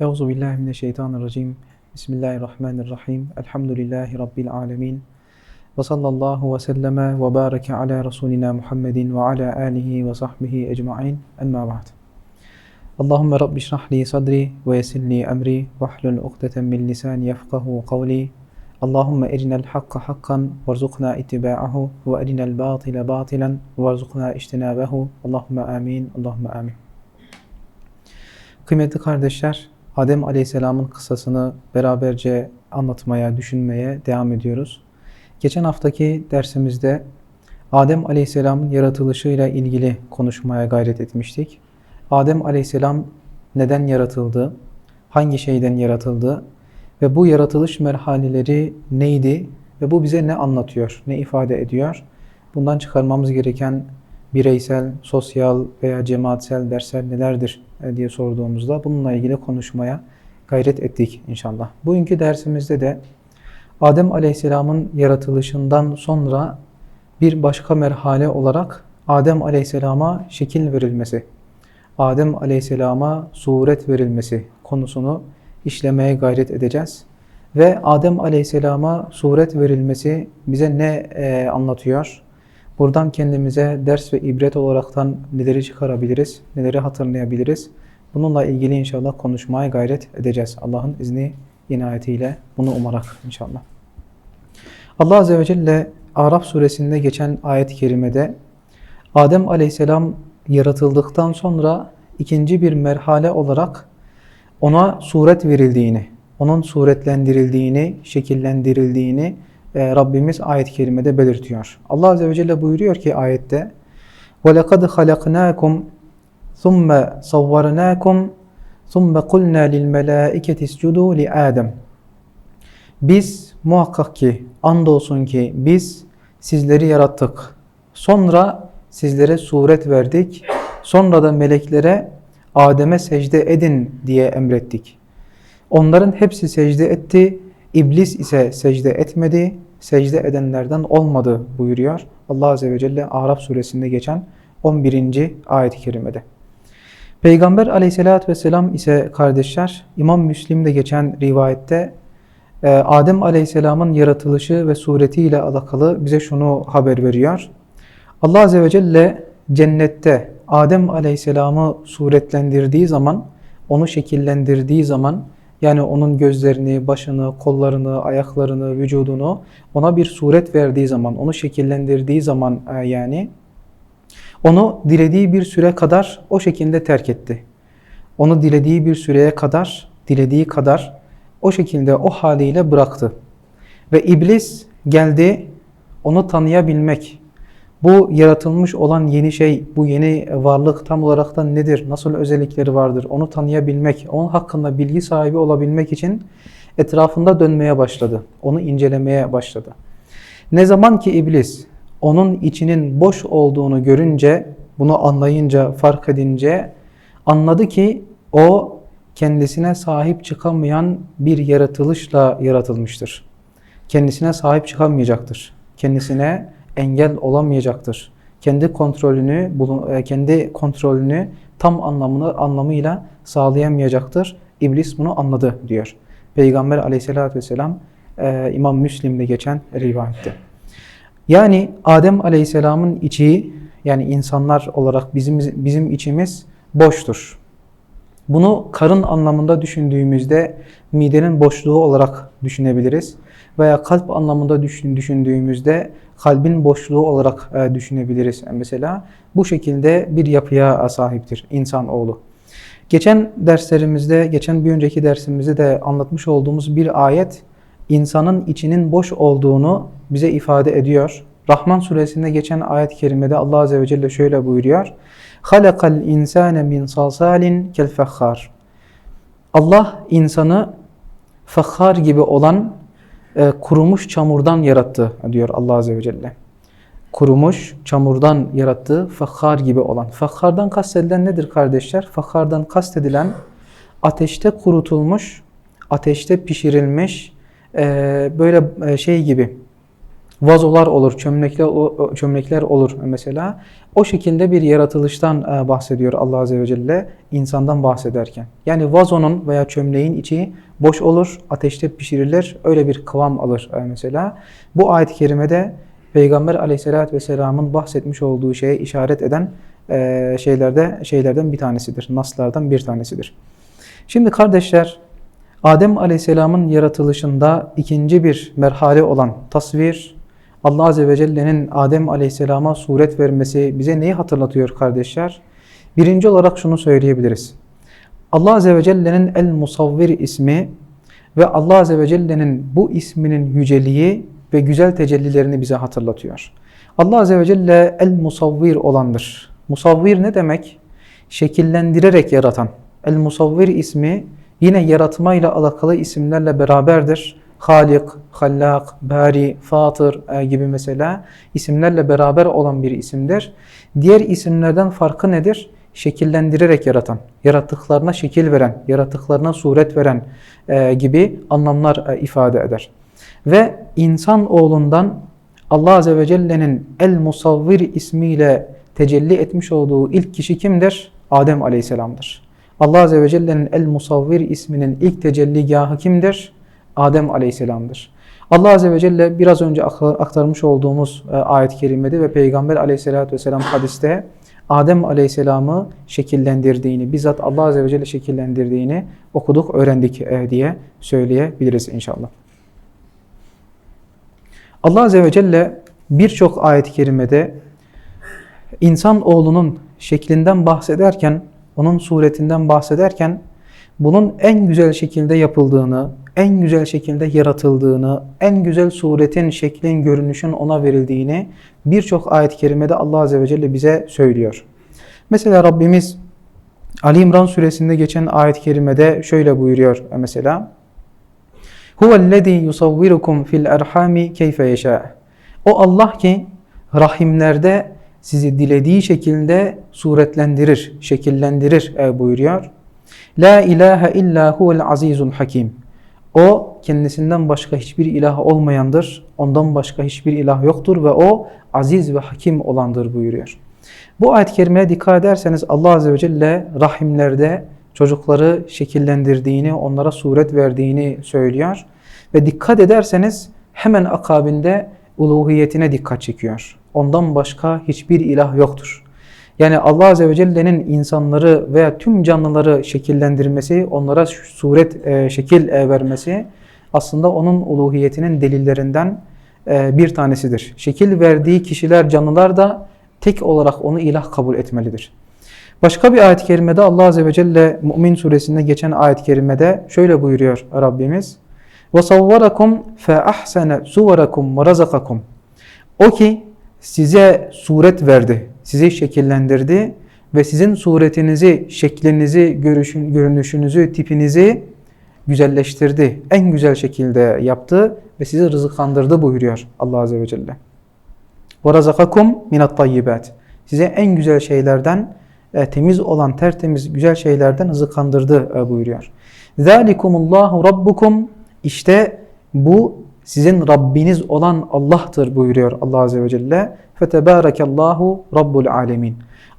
Euzu billahi mineşşeytanirracim. Bismillahirrahmanirrahim. Elhamdülillahi rabbil alamin. Ve sallallahu ve selleme ve bareke ala rasulina Muhammedin ve ala alihi ve sahbihi ecmaîn. Emma ba'd. Allahumme rabbi şrah li sadri ve yessir li emri ve hlul ukdeten min lisani yefkahu kavli. Allahumme erinel hakka hakkan verzukna ittiba'ahu ve erinel batile batilen verzukna ijtinabehu. Allahumme amin. Allahumme amin. Kıymetli kardeşler, Adem Aleyhisselam'ın kıssasını beraberce anlatmaya, düşünmeye devam ediyoruz. Geçen haftaki dersimizde Adem Aleyhisselam'ın yaratılışıyla ilgili konuşmaya gayret etmiştik. Adem Aleyhisselam neden yaratıldı? Hangi şeyden yaratıldı? Ve bu yaratılış merhaleleri neydi? Ve bu bize ne anlatıyor, ne ifade ediyor? Bundan çıkarmamız gereken bireysel, sosyal veya cemaatsel dersler nelerdir diye sorduğumuzda bununla ilgili konuşmaya gayret ettik inşallah. Bugünkü dersimizde de Adem Aleyhisselam'ın yaratılışından sonra bir başka merhale olarak Adem Aleyhisselam'a şekil verilmesi, Adem Aleyhisselam'a suret verilmesi konusunu işlemeye gayret edeceğiz. Ve Adem Aleyhisselam'a suret verilmesi bize ne e, anlatıyor? Buradan kendimize ders ve ibret olaraktan neleri çıkarabiliriz, neleri hatırlayabiliriz? Bununla ilgili inşallah konuşmaya gayret edeceğiz. Allah'ın izni inayetiyle bunu umarak inşallah. Allah Azze ve Celle Araf suresinde geçen ayet-i kerimede Adem Aleyhisselam yaratıldıktan sonra ikinci bir merhale olarak ona suret verildiğini, onun suretlendirildiğini, şekillendirildiğini Rabbimiz ayet-i kerimede belirtiyor. Allah Azze ve Celle buyuruyor ki ayette وَلَقَدْ خَلَقْنَاكُمْ ثُمَّ صَوَّرْنَاكُمْ ثُمَّ قُلْنَا لِلْمَلَائِكَةِ اسْجُدُوا لِآدَمَ Biz muhakkak ki, andolsun ki biz sizleri yarattık. Sonra sizlere suret verdik. Sonra da meleklere Adem'e secde edin diye emrettik. Onların hepsi secde etti. İblis ise secde etmedi. Secde edenlerden olmadı buyuruyor. Allah Azze ve Celle Araf suresinde geçen 11. ayet-i kerimede. Peygamber aleyhissalatü vesselam ise kardeşler İmam Müslim'de geçen rivayette e, Adem aleyhisselamın yaratılışı ve suretiyle alakalı bize şunu haber veriyor. Allah Azze ve Celle cennette Adem aleyhisselamı suretlendirdiği zaman, onu şekillendirdiği zaman yani onun gözlerini, başını, kollarını, ayaklarını, vücudunu ona bir suret verdiği zaman, onu şekillendirdiği zaman e, yani onu dilediği bir süre kadar o şekilde terk etti. Onu dilediği bir süreye kadar, dilediği kadar o şekilde o haliyle bıraktı. Ve iblis geldi onu tanıyabilmek, bu yaratılmış olan yeni şey, bu yeni varlık tam olarak da nedir, nasıl özellikleri vardır onu tanıyabilmek, onun hakkında bilgi sahibi olabilmek için etrafında dönmeye başladı. Onu incelemeye başladı. Ne zaman ki iblis onun içinin boş olduğunu görünce, bunu anlayınca, fark edince anladı ki o kendisine sahip çıkamayan bir yaratılışla yaratılmıştır. Kendisine sahip çıkamayacaktır. Kendisine engel olamayacaktır. Kendi kontrolünü e, kendi kontrolünü tam anlamını anlamıyla sağlayamayacaktır. İblis bunu anladı diyor. Peygamber Aleyhisselatü vesselam e, İmam Müslim'de geçen rivayette. Yani Adem Aleyhisselam'ın içi yani insanlar olarak bizim bizim içimiz boştur. Bunu karın anlamında düşündüğümüzde midenin boşluğu olarak düşünebiliriz Veya kalp anlamında düşündüğümüzde kalbin boşluğu olarak e, düşünebiliriz mesela. Bu şekilde bir yapıya sahiptir insanoğlu. Geçen derslerimizde, geçen bir önceki dersimizde de anlatmış olduğumuz bir ayet insanın içinin boş olduğunu bize ifade ediyor. Rahman suresinde geçen ayet-i kerimede Allah Azze ve Celle şöyle buyuruyor. خَلَقَ الْاِنْسَانَ مِنْ صَلْصَالٍ كَالْفَخَّارِ Allah insanı fakhar gibi olan e, kurumuş çamurdan yarattı diyor Allah Azze ve Celle. Kurumuş çamurdan yarattığı fakhar gibi olan. Fakhardan kastedilen nedir kardeşler? Fakhardan kastedilen ateşte kurutulmuş, ateşte pişirilmiş e, böyle e, şey gibi vazolar olur, çömlekler, çömlekler olur mesela. O şekilde bir yaratılıştan e, bahsediyor Allah Azze ve Celle insandan bahsederken. Yani vazonun veya çömleğin içi boş olur, ateşte pişirilir, öyle bir kıvam alır e, mesela. Bu ayet-i kerimede Peygamber Aleyhisselatü Vesselam'ın bahsetmiş olduğu şeye işaret eden e, şeylerde şeylerden bir tanesidir. Naslardan bir tanesidir. Şimdi kardeşler, Adem Aleyhisselam'ın yaratılışında ikinci bir merhale olan tasvir, Allah Azze ve Celle'nin Adem Aleyhisselam'a suret vermesi bize neyi hatırlatıyor kardeşler? Birinci olarak şunu söyleyebiliriz. Allah Azze ve Celle'nin El Musavvir ismi ve Allah Azze ve Celle'nin bu isminin yüceliği ve güzel tecellilerini bize hatırlatıyor. Allah Azze ve Celle El Musavvir olandır. Musavvir ne demek? Şekillendirerek yaratan. El Musavvir ismi yine yaratmayla alakalı isimlerle beraberdir. Halik, Hallak, Bari, Fatır e, gibi mesela isimlerle beraber olan bir isimdir. Diğer isimlerden farkı nedir? Şekillendirerek yaratan, yarattıklarına şekil veren, yarattıklarına suret veren e, gibi anlamlar e, ifade eder. Ve insan oğlundan Allah Azze ve Celle'nin El Musavvir ismiyle tecelli etmiş olduğu ilk kişi kimdir? Adem Aleyhisselam'dır. Allah Azze ve Celle'nin El Musavvir isminin ilk tecelligahı kimdir? Adem Aleyhisselam'dır. Allah Azze ve Celle biraz önce aktarmış olduğumuz e, ayet-i kerimede ve Peygamber Aleyhisselatü Vesselam hadiste Adem Aleyhisselam'ı şekillendirdiğini, bizzat Allah Azze ve Celle şekillendirdiğini okuduk, öğrendik e, diye söyleyebiliriz inşallah. Allah Azze ve Celle birçok ayet-i kerimede insan oğlunun şeklinden bahsederken, onun suretinden bahsederken bunun en güzel şekilde yapıldığını, en güzel şekilde yaratıldığını, en güzel suretin, şeklin, görünüşün ona verildiğini birçok ayet-i kerimede Allah Azze ve Celle bize söylüyor. Mesela Rabbimiz Ali İmran suresinde geçen ayet-i kerimede şöyle buyuruyor mesela. Huvellezî yusavvirukum fil erhami keyfe yeşâ. O Allah ki rahimlerde sizi dilediği şekilde suretlendirir, şekillendirir e, buyuruyor. La ilahe illa huvel azizul hakim. O kendisinden başka hiçbir ilah olmayandır. Ondan başka hiçbir ilah yoktur ve o aziz ve hakim olandır buyuruyor. Bu ayet-i kerimeye dikkat ederseniz Allah Azze ve Celle rahimlerde çocukları şekillendirdiğini, onlara suret verdiğini söylüyor. Ve dikkat ederseniz hemen akabinde uluhiyetine dikkat çekiyor. Ondan başka hiçbir ilah yoktur. Yani Allah Azze ve Celle'nin insanları veya tüm canlıları şekillendirmesi, onlara suret, e, şekil e, vermesi aslında onun uluhiyetinin delillerinden e, bir tanesidir. Şekil verdiği kişiler, canlılar da tek olarak onu ilah kabul etmelidir. Başka bir ayet-i kerimede Allah Azze ve Celle Mü'min suresinde geçen ayet-i kerimede şöyle buyuruyor Rabbimiz. وَصَوَّرَكُمْ فَأَحْسَنَ سُوَرَكُمْ وَرَزَقَكُمْ O ki size suret verdi, sizi şekillendirdi ve sizin suretinizi, şeklinizi, görüşün, görünüşünüzü, tipinizi güzelleştirdi. En güzel şekilde yaptı ve sizi rızıklandırdı buyuruyor Allah Azze ve Celle. وَرَزَقَكُمْ مِنَ الطَّيِّبَاتِ Size en güzel şeylerden, e, temiz olan, tertemiz, güzel şeylerden rızıklandırdı e, buyuruyor. ذَٰلِكُمُ اللّٰهُ رَبُّكُمْ İşte bu sizin Rabbiniz olan Allah'tır buyuruyor Allah Azze ve Celle. فَتَبَارَكَ اللّٰهُ رَبُّ الْعَالَمِينَ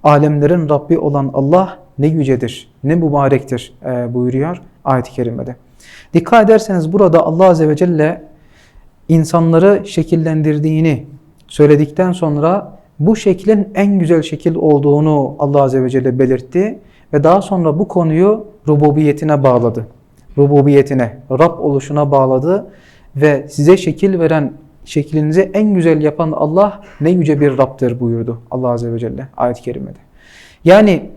Alemlerin Rabbi olan Allah ne yücedir, ne mübarektir e, buyuruyor ayet-i kerimede. Dikkat ederseniz burada Allah Azze ve Celle insanları şekillendirdiğini söyledikten sonra bu şeklin en güzel şekil olduğunu Allah Azze ve Celle belirtti ve daha sonra bu konuyu rububiyetine bağladı. Rububiyetine, Rab oluşuna bağladı ve size şekil veren, şeklinizi en güzel yapan Allah ne yüce bir Rab'dır buyurdu Allah Azze ve Celle ayet-i kerimede. Yani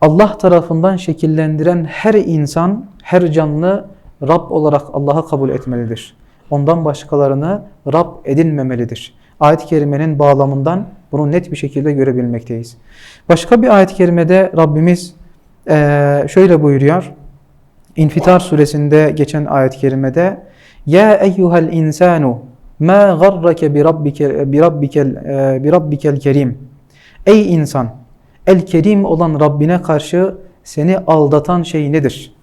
Allah tarafından şekillendiren her insan, her canlı Rab olarak Allah'ı kabul etmelidir. Ondan başkalarını Rab edinmemelidir. Ayet-i kerimenin bağlamından bunu net bir şekilde görebilmekteyiz. Başka bir ayet-i kerimede Rabbimiz şöyle buyuruyor. İnfitar suresinde geçen ayet-i kerimede Ya eyyuhel insanu ma garrake bi rabbike bi rabbikel bi rabbikel kerim. Ey insan, el kerim olan Rabbine karşı seni aldatan şey nedir?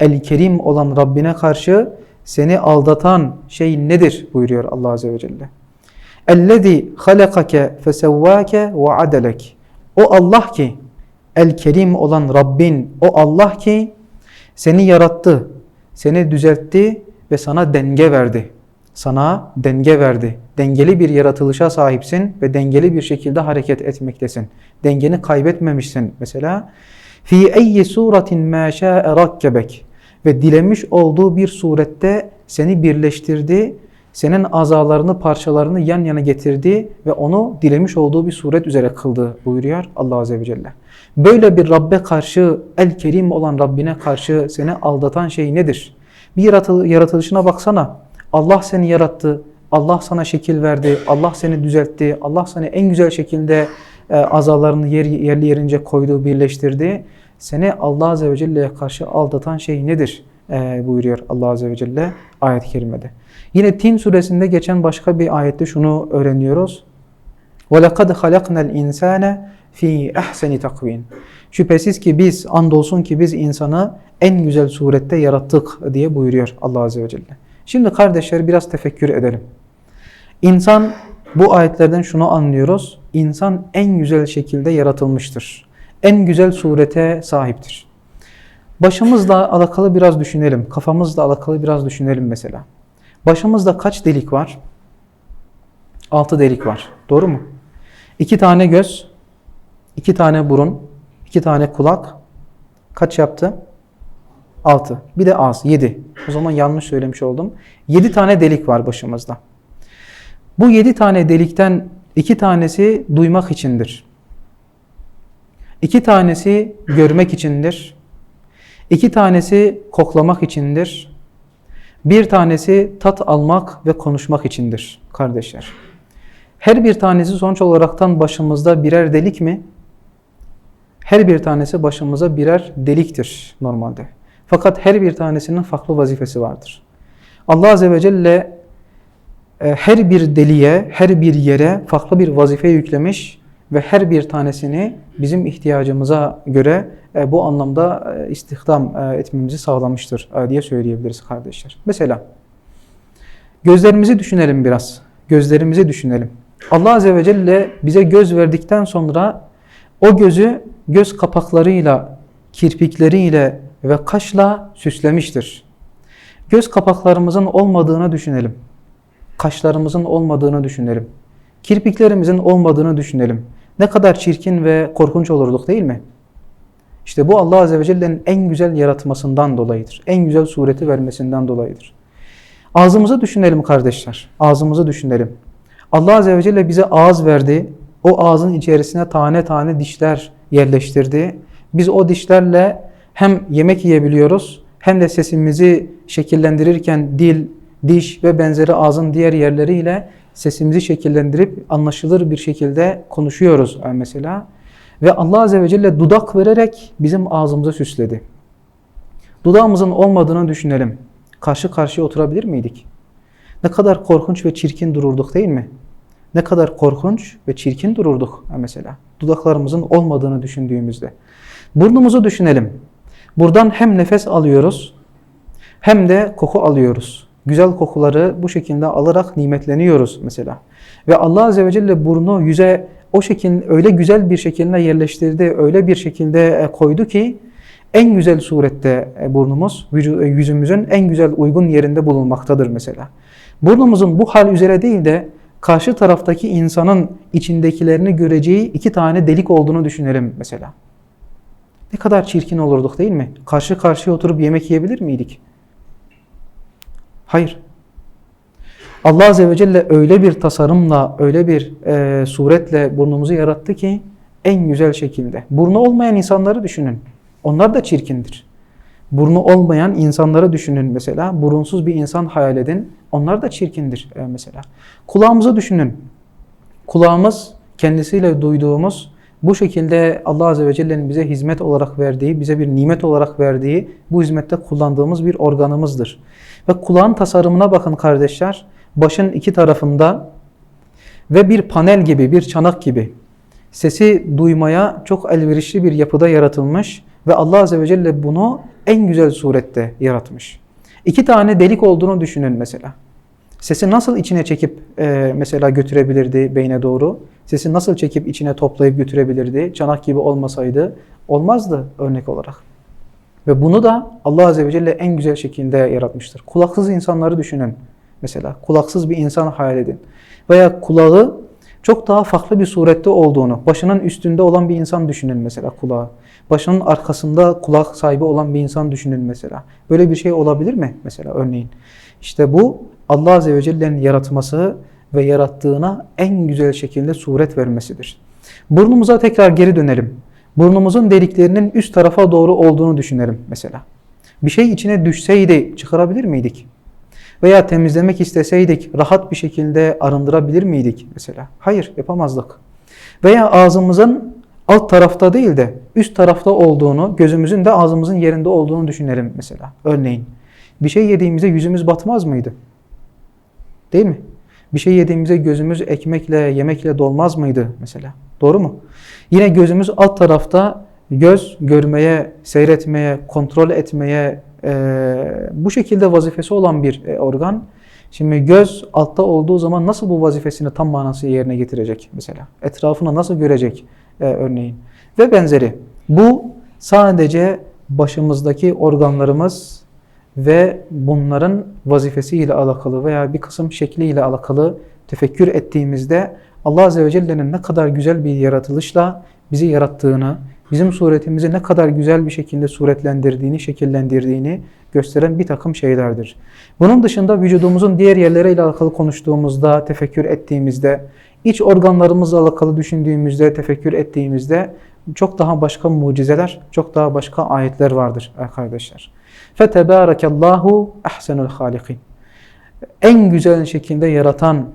El kerim olan Rabbine karşı seni aldatan şey nedir buyuruyor Allah azze ve celle. Ellezî halakake fesevvâke ve adelek. O Allah ki, El Kerim olan Rabbin, o Allah ki seni yarattı, seni düzeltti ve sana denge verdi. Sana denge verdi. Dengeli bir yaratılışa sahipsin ve dengeli bir şekilde hareket etmektesin. Dengeni kaybetmemişsin mesela. Fi eyyi suratin ma şa'e rakkebek. Ve dilemiş olduğu bir surette seni birleştirdi, senin azalarını, parçalarını yan yana getirdi ve onu dilemiş olduğu bir suret üzere kıldı buyuruyor Allah Azze ve Celle. Böyle bir Rabbe karşı, El Kerim olan Rabbine karşı seni aldatan şey nedir? Bir yaratıl yaratılışına baksana. Allah seni yarattı, Allah sana şekil verdi, Allah seni düzeltti, Allah seni en güzel şekilde e, azalarını yer, yerli yerince koydu, birleştirdi. Seni Allah Azze ve Celle'ye karşı aldatan şey nedir? E, buyuruyor Allah Azze ve Celle ayet-i kerimede. Yine Tin suresinde geçen başka bir ayette şunu öğreniyoruz. وَلَقَدْ خَلَقْنَا الْاِنْسَانَ fi ahseni takvin. Şüphesiz ki biz, andolsun ki biz insanı en güzel surette yarattık diye buyuruyor Allah Azze ve Celle. Şimdi kardeşler biraz tefekkür edelim. İnsan, bu ayetlerden şunu anlıyoruz. İnsan en güzel şekilde yaratılmıştır. En güzel surete sahiptir. Başımızla alakalı biraz düşünelim. Kafamızla alakalı biraz düşünelim mesela. Başımızda kaç delik var? Altı delik var. Doğru mu? İki tane göz, iki tane burun, iki tane kulak. Kaç yaptı? Altı. Bir de ağız. Yedi. O zaman yanlış söylemiş oldum. Yedi tane delik var başımızda. Bu yedi tane delikten iki tanesi duymak içindir. İki tanesi görmek içindir. İki tanesi koklamak içindir. Bir tanesi tat almak ve konuşmak içindir kardeşler. Her bir tanesi sonuç olaraktan başımızda birer delik mi? Her bir tanesi başımıza birer deliktir normalde. Fakat her bir tanesinin farklı vazifesi vardır. Allah Azze ve Celle e, her bir deliğe, her bir yere farklı bir vazife yüklemiş ve her bir tanesini bizim ihtiyacımıza göre e, bu anlamda e, istihdam etmemizi sağlamıştır diye söyleyebiliriz kardeşler. Mesela gözlerimizi düşünelim biraz. Gözlerimizi düşünelim. Allah Azze ve Celle bize göz verdikten sonra o gözü göz kapaklarıyla, kirpikleriyle ve kaşla süslemiştir. Göz kapaklarımızın olmadığını düşünelim. Kaşlarımızın olmadığını düşünelim. Kirpiklerimizin olmadığını düşünelim. Ne kadar çirkin ve korkunç olurduk değil mi? İşte bu Allah Azze ve Celle'nin en güzel yaratmasından dolayıdır. En güzel sureti vermesinden dolayıdır. Ağzımızı düşünelim kardeşler. Ağzımızı düşünelim. Allah Azze ve Celle bize ağız verdi. O ağzın içerisine tane tane dişler yerleştirdi. Biz o dişlerle hem yemek yiyebiliyoruz hem de sesimizi şekillendirirken dil, diş ve benzeri ağzın diğer yerleriyle sesimizi şekillendirip anlaşılır bir şekilde konuşuyoruz mesela. Ve Allah Azze ve Celle dudak vererek bizim ağzımızı süsledi. Dudağımızın olmadığını düşünelim. Karşı karşıya oturabilir miydik? Ne kadar korkunç ve çirkin dururduk değil mi? Ne kadar korkunç ve çirkin dururduk mesela. Dudaklarımızın olmadığını düşündüğümüzde. Burnumuzu düşünelim. Buradan hem nefes alıyoruz hem de koku alıyoruz. Güzel kokuları bu şekilde alarak nimetleniyoruz mesela. Ve Allah Azze ve Celle burnu yüze o şekilde öyle güzel bir şekilde yerleştirdi, öyle bir şekilde e, koydu ki en güzel surette e, burnumuz e, yüzümüzün en güzel uygun yerinde bulunmaktadır mesela. Burnumuzun bu hal üzere değil de karşı taraftaki insanın içindekilerini göreceği iki tane delik olduğunu düşünelim mesela. Ne kadar çirkin olurduk değil mi? Karşı karşıya oturup yemek yiyebilir miydik? Hayır. Allah Azze ve Celle öyle bir tasarımla, öyle bir e, suretle burnumuzu yarattı ki en güzel şekilde. Burnu olmayan insanları düşünün. Onlar da çirkindir. Burnu olmayan insanları düşünün mesela. Burunsuz bir insan hayal edin. Onlar da çirkindir e, mesela. Kulağımızı düşünün. Kulağımız kendisiyle duyduğumuz bu şekilde Allah Azze ve Celle'nin bize hizmet olarak verdiği, bize bir nimet olarak verdiği bu hizmette kullandığımız bir organımızdır. Ve kulağın tasarımına bakın kardeşler. Başın iki tarafında ve bir panel gibi, bir çanak gibi sesi duymaya çok elverişli bir yapıda yaratılmış ve Allah Azze ve Celle bunu en güzel surette yaratmış. İki tane delik olduğunu düşünün mesela. Sesi nasıl içine çekip e, mesela götürebilirdi beyne doğru? Sesi nasıl çekip içine toplayıp götürebilirdi? Çanak gibi olmasaydı olmazdı örnek olarak. Ve bunu da Allah Azze ve Celle en güzel şekilde yaratmıştır. Kulaksız insanları düşünün. Mesela kulaksız bir insan hayal edin. Veya kulağı çok daha farklı bir surette olduğunu, başının üstünde olan bir insan düşünün mesela kulağı. Başının arkasında kulak sahibi olan bir insan düşünün mesela. Böyle bir şey olabilir mi mesela örneğin? İşte bu Allah Azze ve Celle'nin yaratması ve yarattığına en güzel şekilde suret vermesidir. Burnumuza tekrar geri dönelim. Burnumuzun deliklerinin üst tarafa doğru olduğunu düşünelim mesela. Bir şey içine düşseydi çıkarabilir miydik? Veya temizlemek isteseydik rahat bir şekilde arındırabilir miydik mesela? Hayır yapamazdık. Veya ağzımızın alt tarafta değil de üst tarafta olduğunu, gözümüzün de ağzımızın yerinde olduğunu düşünelim mesela. Örneğin bir şey yediğimizde yüzümüz batmaz mıydı? Değil mi? Bir şey yediğimizde gözümüz ekmekle, yemekle dolmaz mıydı mesela? Doğru mu? Yine gözümüz alt tarafta göz görmeye, seyretmeye, kontrol etmeye bu şekilde vazifesi olan bir e, organ. Şimdi göz altta olduğu zaman nasıl bu vazifesini tam manası yerine getirecek mesela? Etrafını nasıl görecek e, örneğin? Ve benzeri. Bu sadece başımızdaki organlarımız ve bunların vazifesiyle alakalı veya bir kısım şekliyle alakalı tefekkür ettiğimizde Allah Azze ve Celle'nin ne kadar güzel bir yaratılışla bizi yarattığını, bizim suretimizi ne kadar güzel bir şekilde suretlendirdiğini, şekillendirdiğini gösteren bir takım şeylerdir. Bunun dışında vücudumuzun diğer yerleriyle alakalı konuştuğumuzda, tefekkür ettiğimizde, iç organlarımızla alakalı düşündüğümüzde, tefekkür ettiğimizde çok daha başka mucizeler, çok daha başka ayetler vardır arkadaşlar. فَتَبَارَكَ اللّٰهُ اَحْسَنُ الْخَالِقِينَ En güzel şekilde yaratan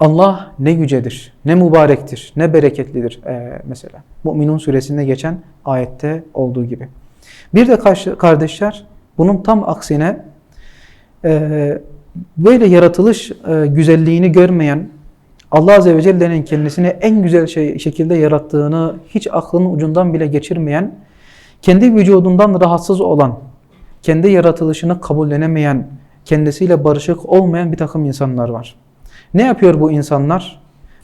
Allah ne yücedir, ne mübarektir, ne bereketlidir ee, mesela. Müminun suresinde geçen ayette olduğu gibi. Bir de kardeşler bunun tam aksine e, böyle yaratılış e, güzelliğini görmeyen, Allah Azze ve Celle'nin kendisini en güzel şey, şekilde yarattığını hiç aklının ucundan bile geçirmeyen, kendi vücudundan rahatsız olan, kendi yaratılışını kabullenemeyen, kendisiyle barışık olmayan bir takım insanlar var. Ne yapıyor bu insanlar?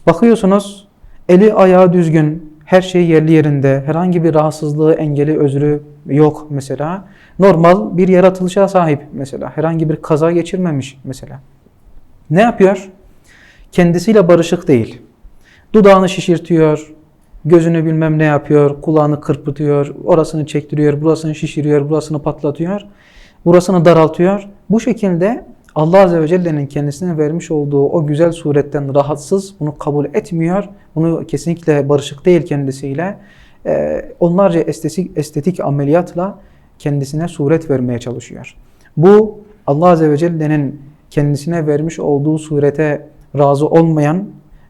Bakıyorsunuz eli ayağı düzgün, her şey yerli yerinde, herhangi bir rahatsızlığı, engeli, özrü yok mesela. Normal bir yaratılışa sahip mesela. Herhangi bir kaza geçirmemiş mesela. Ne yapıyor? Kendisiyle barışık değil. Dudağını şişirtiyor, gözünü bilmem ne yapıyor, kulağını kırpıtıyor, orasını çektiriyor, burasını şişiriyor, burasını patlatıyor, burasını daraltıyor. Bu şekilde Allah Azze ve Celle'nin kendisine vermiş olduğu o güzel suretten rahatsız, bunu kabul etmiyor. Bunu kesinlikle barışık değil kendisiyle. Ee, onlarca estetik, estetik ameliyatla kendisine suret vermeye çalışıyor. Bu Allah Azze ve Celle'nin kendisine vermiş olduğu surete razı olmayan,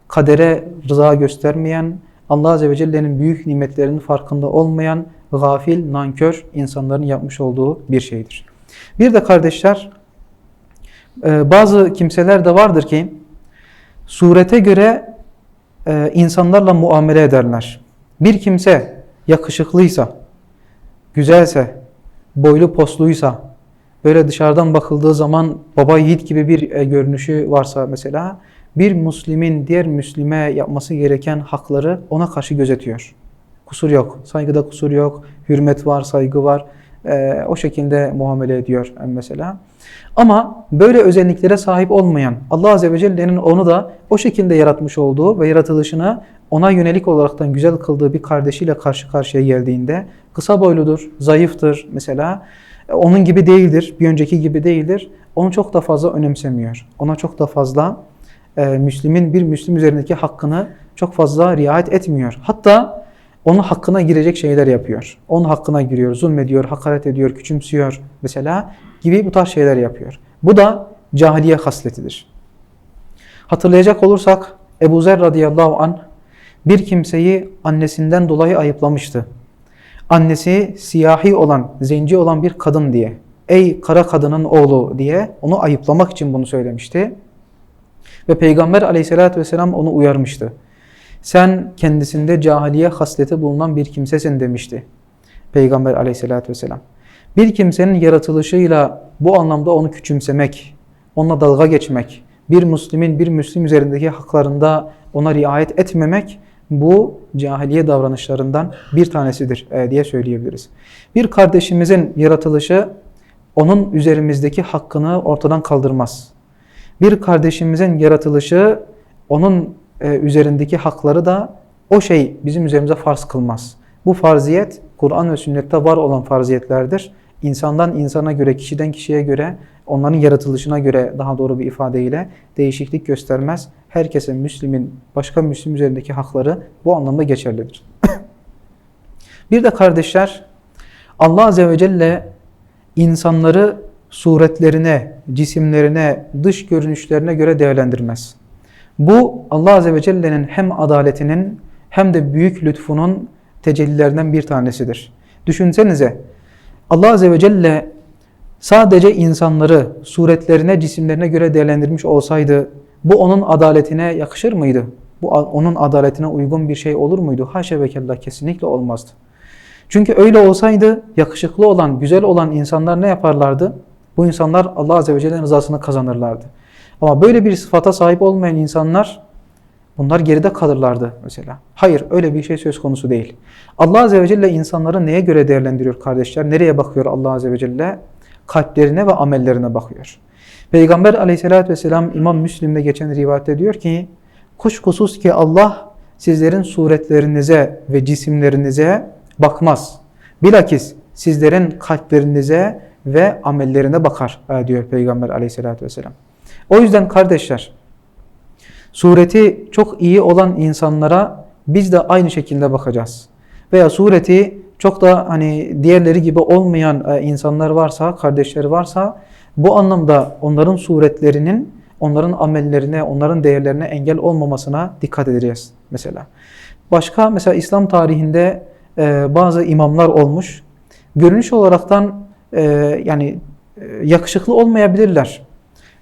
kadere rıza göstermeyen, Allah Azze ve Celle'nin büyük nimetlerinin farkında olmayan, gafil, nankör insanların yapmış olduğu bir şeydir. Bir de kardeşler, ee, bazı kimseler de vardır ki surete göre e, insanlarla muamele ederler. Bir kimse yakışıklıysa, güzelse, boylu posluysa, böyle dışarıdan bakıldığı zaman baba yiğit gibi bir e, görünüşü varsa mesela, bir Müslimin diğer Müslime yapması gereken hakları ona karşı gözetiyor. Kusur yok, saygıda kusur yok, hürmet var, saygı var. E, o şekilde muamele ediyor mesela. Ama böyle özelliklere sahip olmayan Allah Azze ve Celle'nin onu da o şekilde yaratmış olduğu ve yaratılışını ona yönelik olaraktan güzel kıldığı bir kardeşiyle karşı karşıya geldiğinde kısa boyludur, zayıftır mesela. Onun gibi değildir, bir önceki gibi değildir. Onu çok da fazla önemsemiyor. Ona çok da fazla e, Müslümin bir Müslüm üzerindeki hakkını çok fazla riayet etmiyor. Hatta onun hakkına girecek şeyler yapıyor. Onun hakkına giriyor, zulmediyor, hakaret ediyor, küçümsüyor mesela gibi bu tarz şeyler yapıyor. Bu da cahiliye hasletidir. Hatırlayacak olursak Ebu Zer radıyallahu an bir kimseyi annesinden dolayı ayıplamıştı. Annesi siyahi olan, zenci olan bir kadın diye, ey kara kadının oğlu diye onu ayıplamak için bunu söylemişti. Ve Peygamber aleyhissalatü vesselam onu uyarmıştı. Sen kendisinde cahiliye hasleti bulunan bir kimsesin demişti. Peygamber aleyhissalatü vesselam. Bir kimsenin yaratılışıyla bu anlamda onu küçümsemek, onunla dalga geçmek, bir Müslümin bir Müslim üzerindeki haklarında ona riayet etmemek bu cahiliye davranışlarından bir tanesidir e, diye söyleyebiliriz. Bir kardeşimizin yaratılışı onun üzerimizdeki hakkını ortadan kaldırmaz. Bir kardeşimizin yaratılışı onun e, üzerindeki hakları da o şey bizim üzerimize farz kılmaz. Bu farziyet Kur'an ve sünnette var olan farziyetlerdir. İnsandan insana göre, kişiden kişiye göre, onların yaratılışına göre daha doğru bir ifadeyle değişiklik göstermez. Herkese Müslümin, başka Müslüm üzerindeki hakları bu anlamda geçerlidir. bir de kardeşler, Allah Azze ve Celle insanları suretlerine, cisimlerine, dış görünüşlerine göre değerlendirmez. Bu Allah Azze ve Celle'nin hem adaletinin hem de büyük lütfunun tecellilerinden bir tanesidir. Düşünsenize Allah Azze ve Celle sadece insanları suretlerine, cisimlerine göre değerlendirmiş olsaydı bu onun adaletine yakışır mıydı? Bu onun adaletine uygun bir şey olur muydu? Haşa ve kella kesinlikle olmazdı. Çünkü öyle olsaydı yakışıklı olan, güzel olan insanlar ne yaparlardı? Bu insanlar Allah Azze ve Celle'nin rızasını kazanırlardı. Ama böyle bir sıfata sahip olmayan insanlar bunlar geride kalırlardı mesela. Hayır öyle bir şey söz konusu değil. Allah Azze ve Celle insanları neye göre değerlendiriyor kardeşler? Nereye bakıyor Allah Azze ve Celle? Kalplerine ve amellerine bakıyor. Peygamber aleyhissalatü vesselam İmam Müslim'de geçen rivayette diyor ki kuşkusuz ki Allah sizlerin suretlerinize ve cisimlerinize bakmaz. Bilakis sizlerin kalplerinize ve amellerine bakar diyor Peygamber aleyhissalatü vesselam. O yüzden kardeşler sureti çok iyi olan insanlara biz de aynı şekilde bakacağız. Veya sureti çok da hani diğerleri gibi olmayan e, insanlar varsa, kardeşleri varsa bu anlamda onların suretlerinin onların amellerine, onların değerlerine engel olmamasına dikkat edeceğiz mesela. Başka mesela İslam tarihinde e, bazı imamlar olmuş. Görünüş olaraktan e, yani e, yakışıklı olmayabilirler.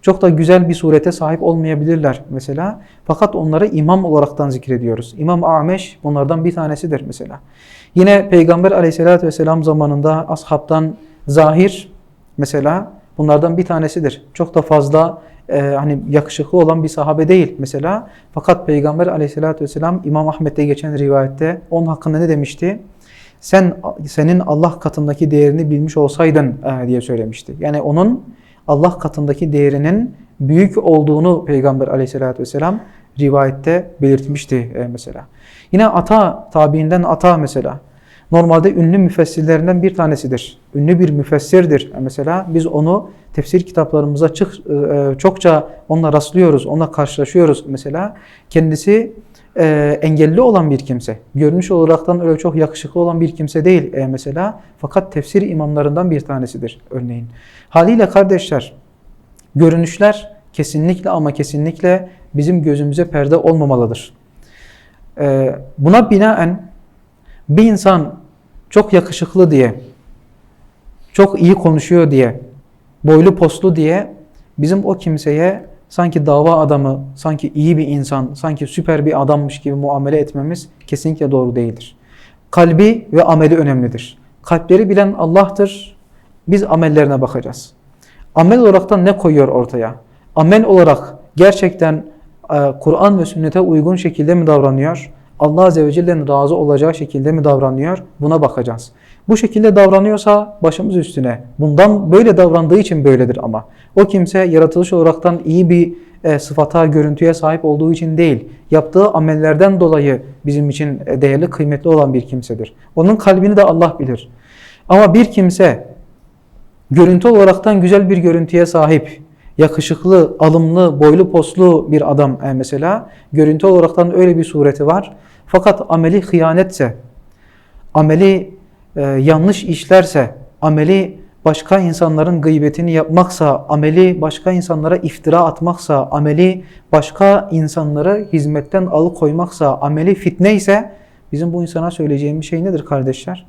Çok da güzel bir surete sahip olmayabilirler mesela. Fakat onları imam olaraktan zikrediyoruz. İmam Ameş bunlardan bir tanesidir mesela. Yine Peygamber aleyhissalatü vesselam zamanında ashabtan Zahir mesela bunlardan bir tanesidir. Çok da fazla e, hani yakışıklı olan bir sahabe değil mesela. Fakat Peygamber aleyhissalatü vesselam İmam Ahmet'te geçen rivayette onun hakkında ne demişti? Sen senin Allah katındaki değerini bilmiş olsaydın e, diye söylemişti. Yani onun Allah katındaki değerinin büyük olduğunu Peygamber aleyhissalatü vesselam rivayette belirtmişti e, mesela. Yine Ata tabiinden Ata mesela. Normalde ünlü müfessirlerinden bir tanesidir. Ünlü bir müfessirdir. Mesela biz onu tefsir kitaplarımıza çık, e, e, çokça onunla rastlıyoruz, onunla karşılaşıyoruz mesela. Kendisi e, engelli olan bir kimse. Görünüş olaraktan öyle çok yakışıklı olan bir kimse değil e, mesela. Fakat tefsir imamlarından bir tanesidir örneğin. Haliyle kardeşler, görünüşler kesinlikle ama kesinlikle bizim gözümüze perde olmamalıdır. E, buna binaen bir insan çok yakışıklı diye, çok iyi konuşuyor diye, boylu postlu diye bizim o kimseye sanki dava adamı, sanki iyi bir insan, sanki süper bir adammış gibi muamele etmemiz kesinlikle doğru değildir. Kalbi ve ameli önemlidir. Kalpleri bilen Allah'tır. Biz amellerine bakacağız. Amel olaraktan ne koyuyor ortaya? Amel olarak gerçekten e, Kur'an ve sünnete uygun şekilde mi davranıyor? Allah Azze ve Celle'nin razı olacağı şekilde mi davranıyor? Buna bakacağız. Bu şekilde davranıyorsa başımız üstüne. Bundan böyle davrandığı için böyledir ama. O kimse yaratılış olaraktan iyi bir e, sıfata, görüntüye sahip olduğu için değil, yaptığı amellerden dolayı bizim için e, değerli, kıymetli olan bir kimsedir. Onun kalbini de Allah bilir. Ama bir kimse görüntü olaraktan güzel bir görüntüye sahip, yakışıklı, alımlı, boylu poslu bir adam e, mesela, görüntü olaraktan öyle bir sureti var. Fakat ameli hıyanetse, ameli e, yanlış işlerse, ameli başka insanların gıybetini yapmaksa, ameli başka insanlara iftira atmaksa, ameli başka insanları hizmetten alıkoymaksa, ameli fitne ise bizim bu insana söyleyeceğimiz şey nedir kardeşler?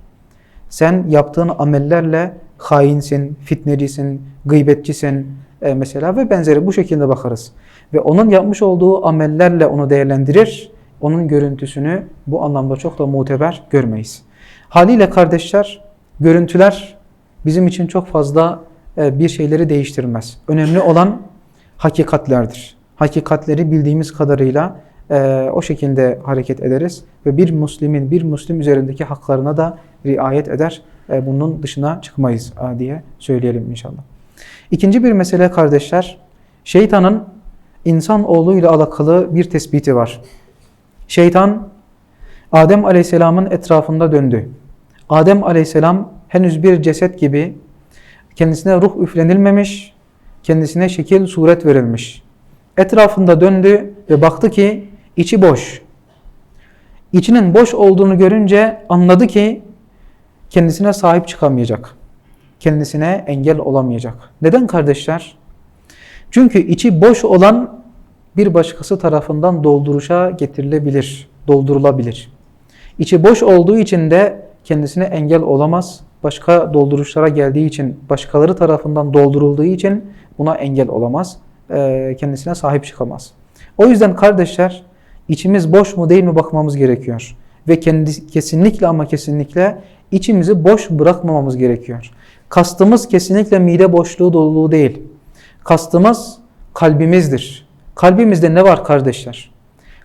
Sen yaptığın amellerle hainsin, fitnecisin, gıybetçisin e, mesela ve benzeri bu şekilde bakarız. Ve onun yapmış olduğu amellerle onu değerlendirir, onun görüntüsünü bu anlamda çok da muteber görmeyiz. Haliyle kardeşler, görüntüler bizim için çok fazla e, bir şeyleri değiştirmez. Önemli olan hakikatlerdir. Hakikatleri bildiğimiz kadarıyla e, o şekilde hareket ederiz ve bir Müslimin bir Müslim üzerindeki haklarına da riayet eder. E, bunun dışına çıkmayız diye söyleyelim inşallah. İkinci bir mesele kardeşler, şeytanın insan oğluyla alakalı bir tespiti var. Şeytan Adem Aleyhisselam'ın etrafında döndü. Adem Aleyhisselam henüz bir ceset gibi kendisine ruh üflenilmemiş, kendisine şekil suret verilmiş. Etrafında döndü ve baktı ki içi boş. İçinin boş olduğunu görünce anladı ki kendisine sahip çıkamayacak. Kendisine engel olamayacak. Neden kardeşler? Çünkü içi boş olan bir başkası tarafından dolduruşa getirilebilir, doldurulabilir. İçi boş olduğu için de kendisine engel olamaz. Başka dolduruşlara geldiği için, başkaları tarafından doldurulduğu için buna engel olamaz. Ee, kendisine sahip çıkamaz. O yüzden kardeşler içimiz boş mu değil mi bakmamız gerekiyor. Ve kendi, kesinlikle ama kesinlikle içimizi boş bırakmamamız gerekiyor. Kastımız kesinlikle mide boşluğu doluluğu değil. Kastımız kalbimizdir. Kalbimizde ne var kardeşler?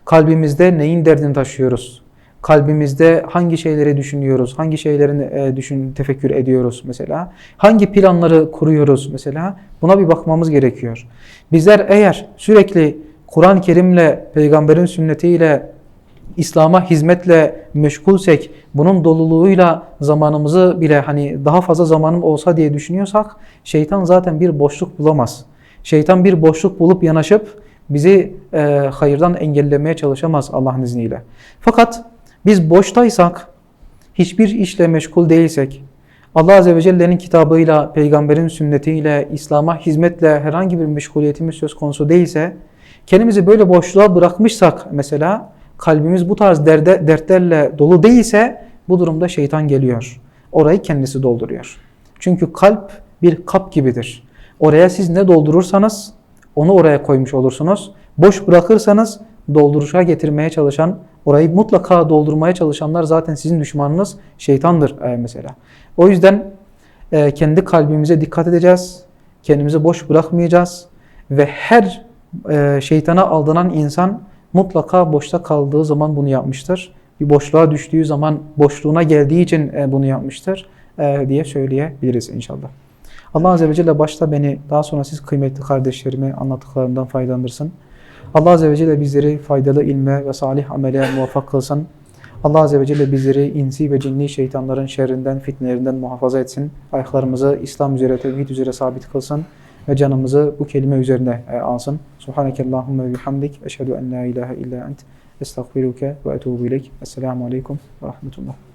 Kalbimizde neyin derdini taşıyoruz? Kalbimizde hangi şeyleri düşünüyoruz? Hangi şeylerin e, düşün tefekkür ediyoruz mesela? Hangi planları kuruyoruz mesela? Buna bir bakmamız gerekiyor. Bizler eğer sürekli Kur'an-ı Kerim'le, peygamberin sünnetiyle, İslam'a hizmetle meşgulsek, bunun doluluğuyla zamanımızı bile hani daha fazla zamanım olsa diye düşünüyorsak, şeytan zaten bir boşluk bulamaz. Şeytan bir boşluk bulup yanaşıp bizi e, hayırdan engellemeye çalışamaz Allah'ın izniyle. Fakat biz boştaysak, hiçbir işle meşgul değilsek, Allah Azze ve Celle'nin kitabıyla, peygamberin sünnetiyle, İslam'a hizmetle herhangi bir meşguliyetimiz söz konusu değilse, kendimizi böyle boşluğa bırakmışsak mesela, kalbimiz bu tarz derde, dertlerle dolu değilse, bu durumda şeytan geliyor. Orayı kendisi dolduruyor. Çünkü kalp bir kap gibidir. Oraya siz ne doldurursanız, onu oraya koymuş olursunuz. Boş bırakırsanız, dolduruşa getirmeye çalışan, orayı mutlaka doldurmaya çalışanlar zaten sizin düşmanınız şeytandır e, mesela. O yüzden e, kendi kalbimize dikkat edeceğiz. Kendimizi boş bırakmayacağız. Ve her e, şeytana aldanan insan mutlaka boşta kaldığı zaman bunu yapmıştır. Bir boşluğa düştüğü zaman boşluğuna geldiği için bunu yapmıştır diye söyleyebiliriz inşallah. Allah Azze ve Celle başta beni daha sonra siz kıymetli kardeşlerimi anlattıklarımdan faydalandırsın. Allah Azze ve Celle bizleri faydalı ilme ve salih amele muvaffak kılsın. Allah Azze ve Celle bizleri insi ve cinni şeytanların şerrinden, fitnelerinden muhafaza etsin. Ayaklarımızı İslam üzere, tevhid üzere sabit kılsın ve canımızı bu kelime üzerine e, alsın. Subhaneke Allahümme ve bihamdik. Eşhedü en la ilahe illa ent. Estağfiruke ve etubu ileyk. Esselamu aleyküm ve rahmetullah.